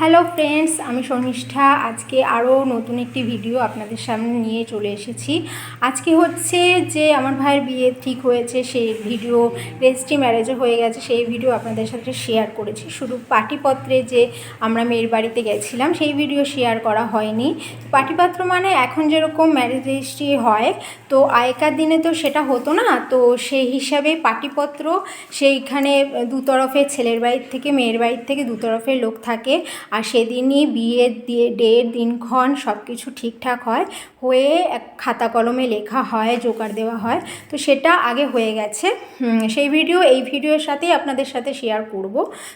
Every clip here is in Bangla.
হ্যালো ফ্রেন্ডস আমি শর্মিষ্ঠা। আজকে আরও নতুন একটি ভিডিও আপনাদের সামনে নিয়ে চলে এসেছি। আজকে হচ্ছে যে আমার ভাইয়ের বিয়ে ঠিক হয়েছে, সেই ভিডিও রেজিস্ট্রি ম্যারেজও হয়ে গেছে, সেই ভিডিও আপনাদের সাথে শেয়ার করেছি। শুধু পাটিপত্রে যে আমরা মেয়ের বাড়িতে গেছিলাম, সেই ভিডিও শেয়ার করা হয়নি। পাটিপত্র মানে এখন যেরকম ম্যারেজ রেজিস্ট্রি হয়, তো আগেকার দিনে তো সেটা হতো না, তো সেই হিসাবে পাটিপত্র সেইখানে দু তরফে ছেলের বাড়ির থেকে, মেয়ের বাড়ির থেকে দু তরফের লোক থাকে। আর সেদিনই বিয়ের দিয়ে ডেট দিনক্ষণ সব কিছু ঠিকঠাক হয়। হয়ে এক খাতা কলমে লেখা হয় জোগাড় দেওয়া হয়। তো সেটা আগে হয়ে গেছে। সেই ভিডিও এই ভিডিওর সাথেই আপনাদের সাথে শেয়ার করব।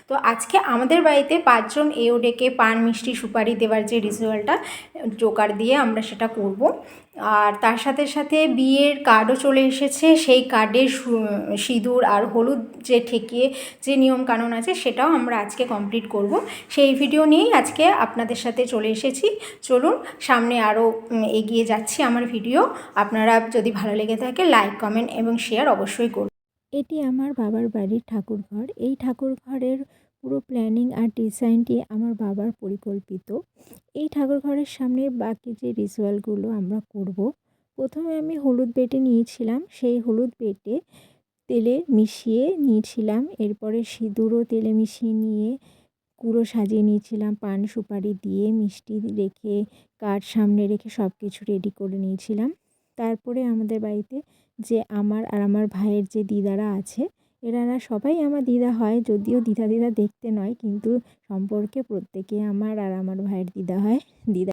তো আজকে আমাদের বাড়িতে পাঁচজন এও ডেকে পান মিষ্টি সুপারি দেওয়ার যে রিচুয়ালটা জোগাড় দিয়ে আমরা সেটা করব। আর তার সাথে সাথে বিয়ের কার্ডও চলে এসেছে। সেই কার্ডের সিঁদুর আর হলুদ যে ঠেকিয়ে যে নিয়ম কানুন আছে সেটাও আমরা আজকে কমপ্লিট করব। সেই ভিডিও নিয়েই আজকে আপনাদের সাথে চলে এসেছি। চলুন সামনে আরও উম, এগিয়ে যাচ্ছি আমার ভিডিও। আপনারা যদি ভালো লেগে থাকে লাইক কমেন্ট এবং শেয়ার অবশ্যই করুন। এটি আমার বাবার বাড়ির ঠাকুরঘর এই ঠাকুরঘরের পুরো প্ল্যানিং আর ডিজাইনটি আমার বাবার পরিকল্পিত। এই ঠাকুরঘরের সামনে বাকি যে রিচুয়ালগুলো আমরা করব, প্রথমে আমি হলুদ বেটে নিয়েছিলাম। সেই হলুদ বেটে তেলে মিশিয়ে নিয়েছিলাম। এরপরে সিঁদুরও তেলে মিশিয়ে নিয়ে কুড়ো সাজিয়ে নিয়েছিলাম, পান সুপারি দিয়ে মিষ্টি রেখে, কাঠ সামনে রেখে সব কিছু রেডি করে নিয়েছিলাম। তারপরে আমাদের বাড়িতে যে আমার আর আমার ভাইয়ের যে দিদারা আছে এনারা সবাই আমার দিদা হয়, যদিও দিদা দিদা দেখতে নয়, কিন্তু সম্পর্কে প্রত্যেকে আমার আর আমার ভাইয়ের দিদা হয়, দিদা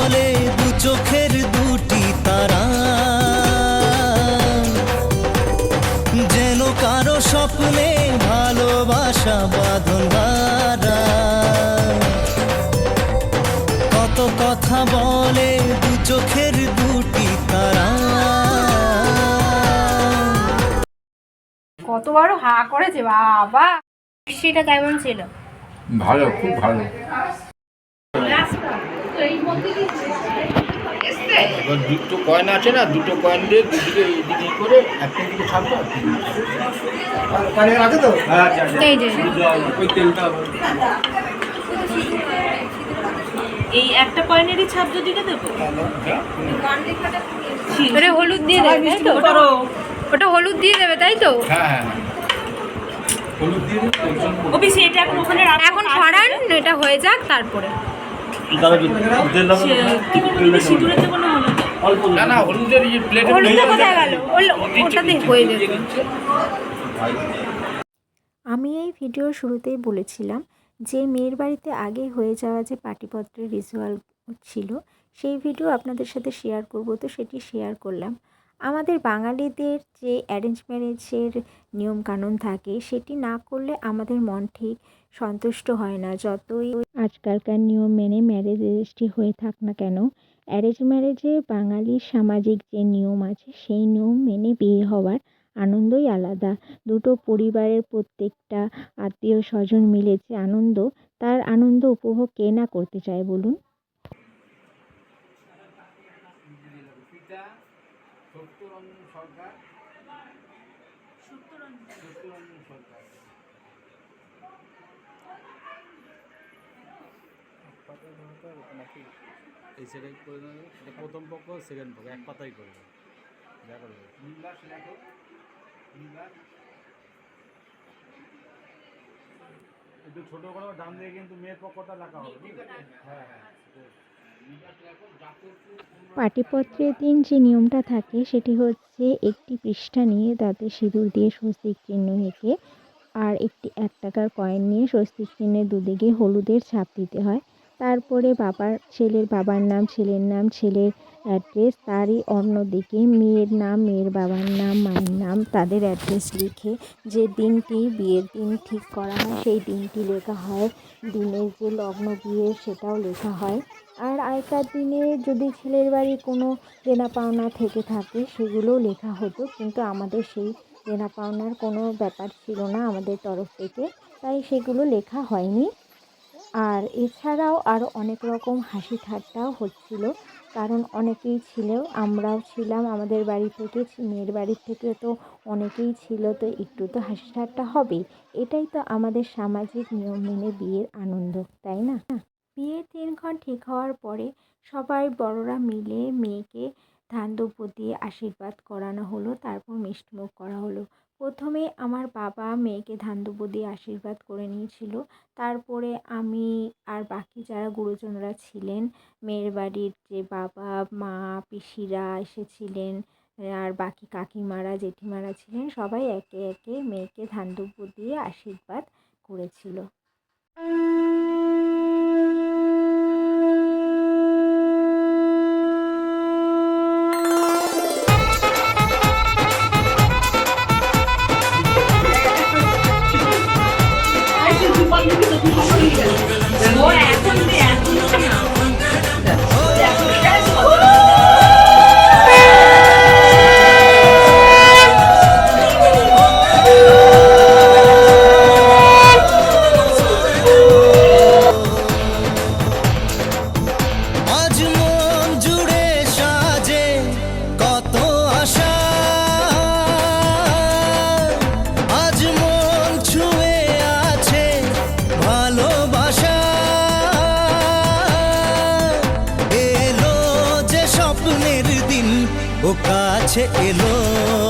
বলে দু চোখের দুটি তারা। যেন কারও স্বপ্নে ভালোবাসা বাঁধন কত কথা বলে দু চোখের দুটি তারা। কতবারও হা করেছে বাবা। সেটা কেমন ছিল? ভালো খুব ভালো। এবার দুটো কয়েন আছে না দুটো কয়েন দিয়ে দুদিকে এদিকে করে একটা দিকে ছাপবো এই যে। এই একটা কয়েনেরই ছাপ যদি দেবো? ওটা হলুদ দিয়ে দেবে তাই তো? ওটা হলুদ দিয়ে দেবে তাই তো? হ্যাঁ হ্যাঁ ও বেশি এখন ওখানে এখন সরান এটা হয়ে যাক তারপরে। সে- কি করব তুমি সিঁদুরে দেবো না না না হলুদের এই প্লেট হলুদটা কোথায় গেল? ওটাতে হয়ে যেত। আমি এই ভিডিওর শুরুতেই বলেছিলাম যে মেয়ের বাড়িতে আগে হয়ে যাওয়া যে পাটিপত্রের রিচুয়াল ছিল সেই ভিডিও আপনাদের সাথে শেয়ার করব। তো সেটি শেয়ার করলাম। আমাদের বাঙালিদের যে অ্যারেঞ্জ ম্যারেজের নিয়মকানুন থাকে, সেটি না করলে আমাদের মন ঠিক সন্তুষ্ট হয় না। যতই আজকালকার নিয়ম মেনে ম্যারেজ রেজিস্ট্রি হয়ে থাক না কেন অ্যারেঞ্জ ম্যারেজে বাঙালির সামাজিক যে নিয়ম আছে, সেই নিয়ম মেনে বিয়ে হওয়ার আনন্দই আলাদা। দুটো পরিবারের প্রত্যেকটা আত্মীয় স্বজন মিলে যে আনন্দ, তার আনন্দ উপভোগ কে না করতে চায় বলুন? এই সেটাই করে এটা প্রথম পক্ষ সেকেন্ড পক্ষ এক পাতাই করে দেবে যা করবে একটু ছোট করে ডান দিয়ে কিন্তু মেয়ের পক্ষটা লেখা হবে? হ্যাঁ হ্যাঁ পাটিপত্রের দিন যে নিয়মটা থাকে সেটি হচ্ছে একটি পৃষ্ঠা নিয়ে তাতে সিঁদুর দিয়ে স্বস্তিক চিহ্ন এঁকে আর একটি এক টাকার কয়েন নিয়ে স্বস্তিক চিহ্নের দুদিকে হলুদের ছাপ দিতে হয়। তারপরে বাবার ছেলের বাবার নাম, ছেলের নাম, ছেলের অ্যাড্রেস, তারই অন্যদিকে মেয়ের নাম, মেয়ের বাবার নাম, মায়ের নাম তাদের অ্যাড্রেস লিখে যে দিনটি বিয়ের দিন ঠিক করা হয় সেই দিনটি লেখা হয়। দিনের যে লগ্ন বিয়ের সেটাও লেখা হয়। আর আগেকার দিনে যদি ছেলের বাড়ি কোনো দেনা পাওনা থেকে থাকে, সেগুলোও লেখা হতো। কিন্তু আমাদের সেই দেনা পাওনার কোনো ব্যাপার ছিল না আমাদের তরফ থেকে। তাই সেগুলো লেখা হয়নি। আর এছাড়াও আরও অনেক রকম হাসি ঠাট্টাও হচ্ছিল। কারণ অনেকেই ছিল, আমরাও ছিলাম আমাদের বাড়ি থেকে, মেয়ের বাড়ির থেকে তো অনেকেই ছিল, তো একটু তো হাসি ঠাট্টা হবেই। এটাই তো আমাদের সামাজিক নিয়ম মেনে বিয়ের আনন্দ, তাই না? বিয়ের দিনক্ষণ ঠিক হওয়ার পরে সবাই বড়রা মিলে মেয়েকে ধান দিয়ে আশীর্বাদ করানো হলো, তারপর মিষ্টিমুখ করা হলো। প্রথমে আমার বাবা মেয়েকে ধান দিয়ে আশীর্বাদ করে নিয়েছিল, তারপরে আমি আর বাকি যারা গুরুজনরা ছিলেন, মেয়ের বাড়ির যে বাবা, মা, পিসিরা এসেছিলেন, আর বাকি কাকিমারা, জেঠিমারা ছিলেন, সবাই একে একে মেয়েকে ধান দিয়ে আশীর্বাদ করেছিল। কাছে এলো।